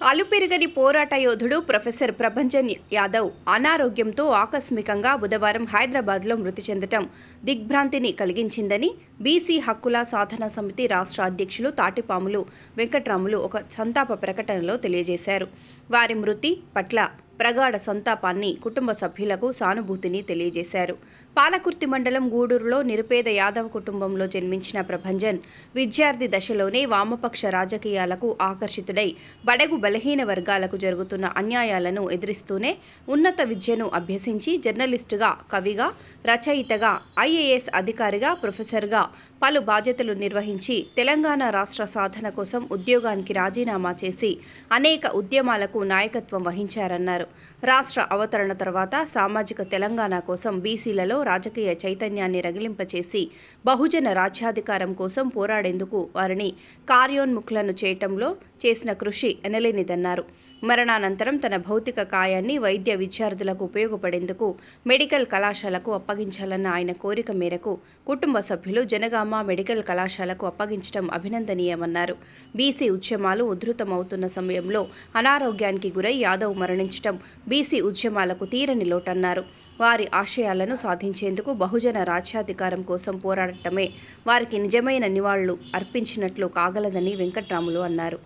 అలుపెరగని పోరాట యోధుడు ప్రొఫెసర్ ప్రభంజన్ యాదవ్ అనారోగ్యంతో ఆకస్మికంగా బుధవారం హైదరాబాద్లో మృతి చెందటం దిగ్భ్రాంతిని కలిగించిందని బీసీ హక్కుల సాధన సమితి రాష్ట్ర అధ్యక్షులు తాటిపాములు వెంకట్రాములు ఒక సంతాప ప్రకటనలో తెలియజేశారు. వారి మృతి పట్ల ప్రగాఢ సంతాపాన్ని కుటుంబ సభ్యులకు సానుభూతిని తెలియజేశారు. పాలకుర్తి మండలం గూడూరులో నిరుపేద యాదవ కుటుంబంలో జన్మించిన ప్రభంజన్ విద్యార్థి దశలోనే వామపక్ష రాజకీయాలకు ఆకర్షితుడై బడగు బలహీన వర్గాలకు జరుగుతున్న అన్యాయాలను ఎదిరిస్తూనే ఉన్నత విద్యను అభ్యసించి జర్నలిస్టుగా కవిగా రచయితగా ఐఏఎస్ అధికారిగా ప్రొఫెసర్గా పలు బాధ్యతలు నిర్వహించి తెలంగాణ రాష్ట్ర సాధన కోసం ఉద్యోగానికి రాజీనామా చేసి అనేక ఉద్యమాలకు నాయకత్వం వహించారన్నారు. రాష్ట్ర అవతరణ తర్వాత సామాజిక తెలంగాణ కోసం బీసీలలో రాజకీయ చైతన్యాన్ని రగిలింపచేసి బహుజన రాజ్యాధికారం కోసం పోరాడేందుకు వారిని కార్యోన్ముఖులను చేయటంలో చేసిన కృషి ఎనలేనిదన్నారు. మరణానంతరం తన భౌతిక కాయాన్ని వైద్య విద్యార్థులకు ఉపయోగపడేందుకు మెడికల్ కళాశాలకు అప్పగించాలన్న ఆయన కోరిక మేరకు కుటుంబ సభ్యులు జనగామ మెడికల్ కళాశాలకు అప్పగించడం అభినందనీయమన్నారు. బీసీ ఉద్యమాలు ఉధృతమవుతున్న సమయంలో అనారోగ్యానికి గురై యాదవ్ మరణించడం బీసీ ఉద్యమాలకు తీరని లోటన్నారు. వారి ఆశయాలను సాధించేందుకు బహుజన రాజ్యాధికారం కోసం పోరాడటమే వారికి నిజమైన నివాళులు అర్పించినట్లు కాగలదని వెంకట్రాములు అన్నారు.